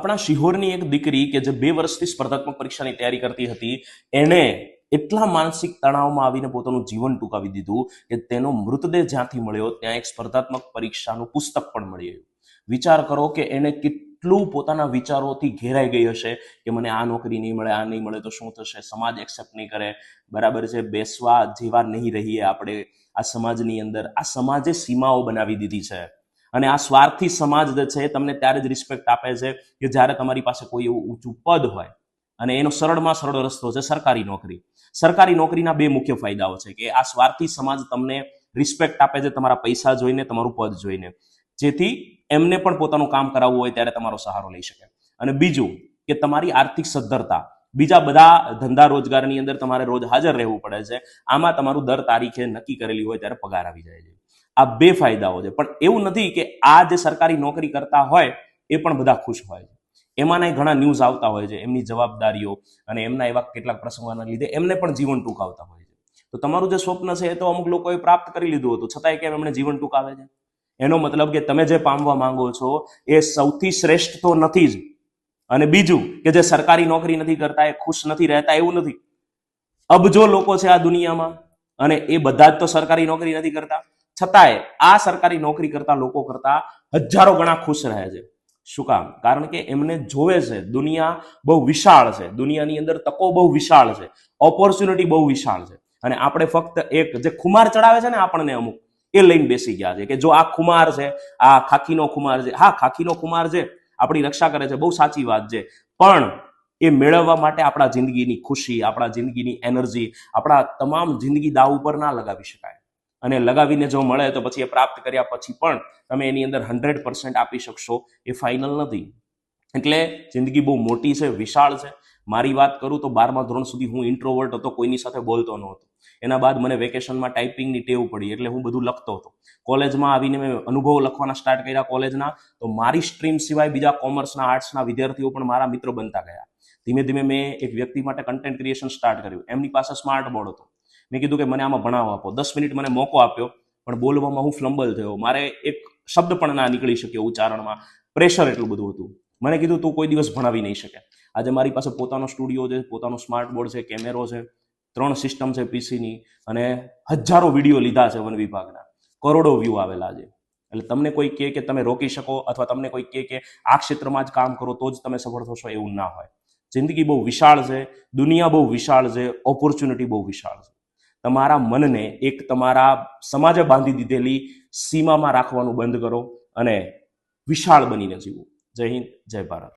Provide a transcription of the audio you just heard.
આપણા શિહોરની એક દીકરી કે જે બે વર્ષથી સ્પર્ધાત્મક પરીક્ષાની તૈયારી કરતી હતી, એણે એટલા માનસિક તણાવમાં આવીને પોતાનું જીવન ટૂંકાવી દીધું કે તેનો મૃતદેહ જ્યાંથી મળ્યો, ત્યાં એક સ્પર્ધાત્મક પરીક્ષાનું પુસ્તક પણ મળી ગયું. વિચાર કરો કે એને કેટલું પોતાના વિચારોથી ઘેરાઈ ગઈ હશે કે મને આ નોકરી નહીં મળે, આ નહીં મળે તો શું થશે? સમાજ એક્સેપ્ટ નહીં કરે. બરાબર છે, બેસવા જેવા નહીં રહીએ આપણે. આ સમાજની અંદર, આ સમાજે સીમાઓ બનાવી દીધી છે. અને આ સ્વાર્થી સમાજ જે છે તમને ત્યારે જ રિસ્પેક્ટ આપે છે કે જ્યારે તમારી પાસે કોઈ એવું ઊંચું પદ હોય. અને એનો સરળમાં સરળ રસ્તો છે સરકારી નોકરી. સરકારી નોકરીના બે મુખ્ય ફાયદાઓ છે કે આ સ્વાર્થી સમાજ તમને રિસ્પેક્ટ આપે છે તમારા પૈસા જોઈને, તમારું પદ જોઈને. જેથી એમને પણ પોતાનું કામ કરાવવું હોય ત્યારે તમારો સહારો લઈ શકે. અને બીજું કે તમારી આર્થિક સદ્ધરતા. બીજા બધા ધંધા રોજગારની અંદર તમારે રોજ હાજર રહેવું પડે છે. આમાં તમારું દર તારીખે નક્કી કરેલી હોય ત્યારે પગાર આવી જાય છે. આ બે ફાયદાઓ છે. પણ એવું નથી કે આ જે સરકારી નોકરી કરતા હોય એ પણ બધા ખુશ હોય છે. એમાંના ઘણા ન્યૂઝ આવતા હોય છે. એમની જવાબદારીઓ અને એમના એવા કેટલાક પ્રસંગોના લીધે એમને પણ જીવન ટૂંકાવતા હોય છે. તો તમારું જે સ્વપ્ન છે એ તો અમુક લોકોએ પ્રાપ્ત કરી લીધું હતું. છતાંય કેમ એમણે જીવન ટૂંકાવે છે? એનો મતલબ કે તમે જે પામવા માંગો છો એ સૌથી શ્રેષ્ઠ તો નથી જ. અને બીજું કે જે સરકારી નોકરી નથી કરતા એ ખુશ નથી રહેતા એવું નથી. અબજો લોકો છે આ દુનિયામાં અને એ બધા જ તો સરકારી નોકરી નથી કરતા. છતાંય આ સરકારી નોકરી કરતા લોકો કરતા હજારો ગણા ખુશ રહે છે. શું કામ? કારણ કે એમને જોવે છે, દુનિયા બહુ વિશાળ છે. દુનિયાની અંદર તકો બહુ વિશાળ છે. ઓપોર્ચ્યુનિટી બહુ વિશાળ છે. અને આપણે ફક્ત એક જે ખુમાર ચડાવે છે ને આપણને અમુક, એ લઈને બેસી ગયા છે કે જો આ ખુમાર છે, આ ખાખીનો ખુમાર છે. હા, ખાખીનો ખુમાર છે. આપણી રક્ષા કરે છે. બહુ સાચી વાત છે. પણ એ મેળવવા માટે આપણા જિંદગીની ખુશી, આપણા જિંદગીની એનર્જી, આપણા તમામ જિંદગી દાવ ઉપર ના લગાવી શકાય. અને લગાવીને જો મળે તો પછી એ પ્રાપ્ત કર્યા પછી પણ તમે એની અંદર હંડ્રેડ પર્સન્ટ આપી શકશો. એ ફાઇનલ નથી. એટલે જિંદગી બહુ મોટી છે, વિશાળ છે. મારી વાત કરું તો બારમા ધોરણ સુધી હું ઇન્ટ્રોવર્ટ હતો, કોઈની સાથે બોલતો નહોતો એના બાદ મને વેકેશનમાં ટાઈપિંગની ટેવ પડી એટલે હું બધું લખતો હતો. કોલેજમાં આવીને મેં અનુભવો લખવાના સ્ટાર્ટ કર્યા કોલેજના, તો મારી સ્ટ્રીમ સિવાય બીજા કોમર્સના આર્ટ્સના વિદ્યાર્થીઓ પણ મારા મિત્રો બનતા ગયા. ધીમે ધીમે મેં એક વ્યક્તિ માટે કન્ટેન્ટ ક્રિએશન સ્ટાર્ટ કર્યું. એમની પાસે સ્માર્ટ બોર્ડ હતો. મેં કીધું કે મને આમાં ભણાવો આપો. દસ મિનિટ મને મોકો આપ્યો, પણ બોલવામાં હું ફ્લમ્બલ થયો. મારે એક શબ્દ પણ ના નીકળી શક્યો ઉચ્ચારણમાં પ્રેશર એટલું બધું હતું. મને કીધું, તું કોઈ દિવસ ભણાવી નહીં શકે. આજે મારી પાસે પોતાનો સ્ટુડિયો છે, પોતાનો સ્માર્ટ બોર્ડ છે, કેમેરો છે, ત્રણ સિસ્ટમ છે પીસીની અને હજારો વીડિયો લીધા છે વન વિભાગના. કરોડો વ્યૂ આવેલા છે એટલે તમને કોઈ કહે કે તમે રોકી શકો, અથવા તમને કોઈ કહે કે આ ક્ષેત્રમાં જ કામ કરો, તો જ તમે સફળ થશો, એવું ના હોય. જિંદગી બહુ વિશાળ છે, દુનિયા બહુ વિશાળ છે ઓપોર્ચ્યુનિટી બહુ વિશાળ છે. તમારા મનને એક તમારા સમાજે બાંધી દીધેલી સીમામાં રાખવાનું બંધ કરો અને વિશાળ બનીને જીવો. જય હિન્દ, જય ભારત.